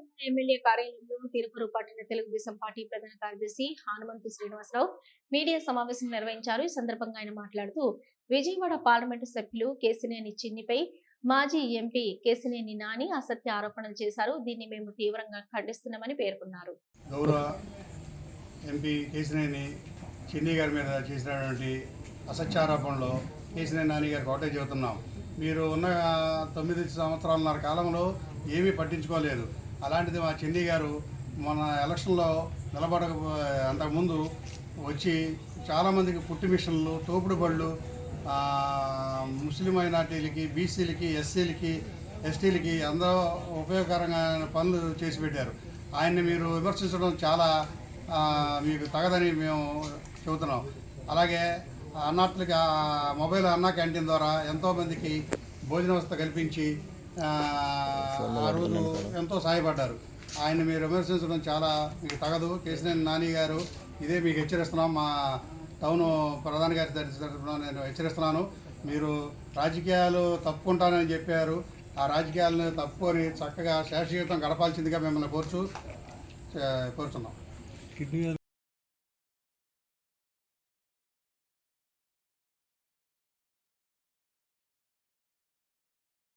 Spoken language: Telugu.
ఉన్న ఎమ్మెల్యే కార్యాలయంలో తిరుపూరు పట్టణ తెలుగుదేశం పార్టీ ప్రధాన కార్యదర్శి హనుమంతు శ్రీనివాసరావు మీడియా సమావేశం నిర్వహించారు. ఈ సందర్భంగా ఆయన మాట్లాడుతూ విజయవాడ పార్లమెంటు సభ్యులు కేసినేని చిన్నిపై మాజీ ఎంపీ కేసినేని నాని అసత్య ఆరోపణలు చేశారు. దీన్ని మేము తీవ్రంగా ఖండిస్తున్నామని పేర్కొన్నారు. గౌరవ ఎంపీ కేసినేని చిన్ని గారి మీద చేసినటువంటి అసత్యారోపణలో కేసినేని నాని గారికి ఒకటే చెబుతున్నాం. మీరు ఉన్న తొమ్మిది సంవత్సరాలన్నర కాలంలో ఏమీ పట్టించుకోలేదు. అలాంటిది మా చిన్ని గారు మన ఎలక్షన్లో నిలబడక అంతకుముందు వచ్చి చాలామందికి పుట్టి మిషన్లు తోపుడు బళ్ళు ముస్లిం మైనార్టీలకి బీసీలకి ఎస్సీలకి ఎస్టీలకి అందరూ ఉపయోగకరంగా పనులు చేసి పెట్టారు. ఆయన్ని మీరు విమర్శించడం చాలా మీకు తగదని మేము చెబుతున్నాం. అలాగే అన్నట్లకి మొబైల్ అన్నా క్యాంటీన్ ద్వారా ఎంతోమందికి భోజన వ్యవస్థ కల్పించి ఆ రోజు ఎంతో సహాయపడ్డారు. ఆయన మీరు విమర్శించడం చాలా మీకు తగదు. కేసినేని నాని గారు ఇదే మీకు హెచ్చరిస్తున్నాం. మా టౌన్ ప్రధాన గారి తరఫున నేను హెచ్చరిస్తున్నాను. మీరు రాజకీయాలు తప్పుకుంటానని చెప్పారు. ఆ రాజకీయాలను తప్పుకొని చక్కగా శాశ్వతం గడపాల్సిందిగా మిమ్మల్ని కోరుచు కోరుతున్నాం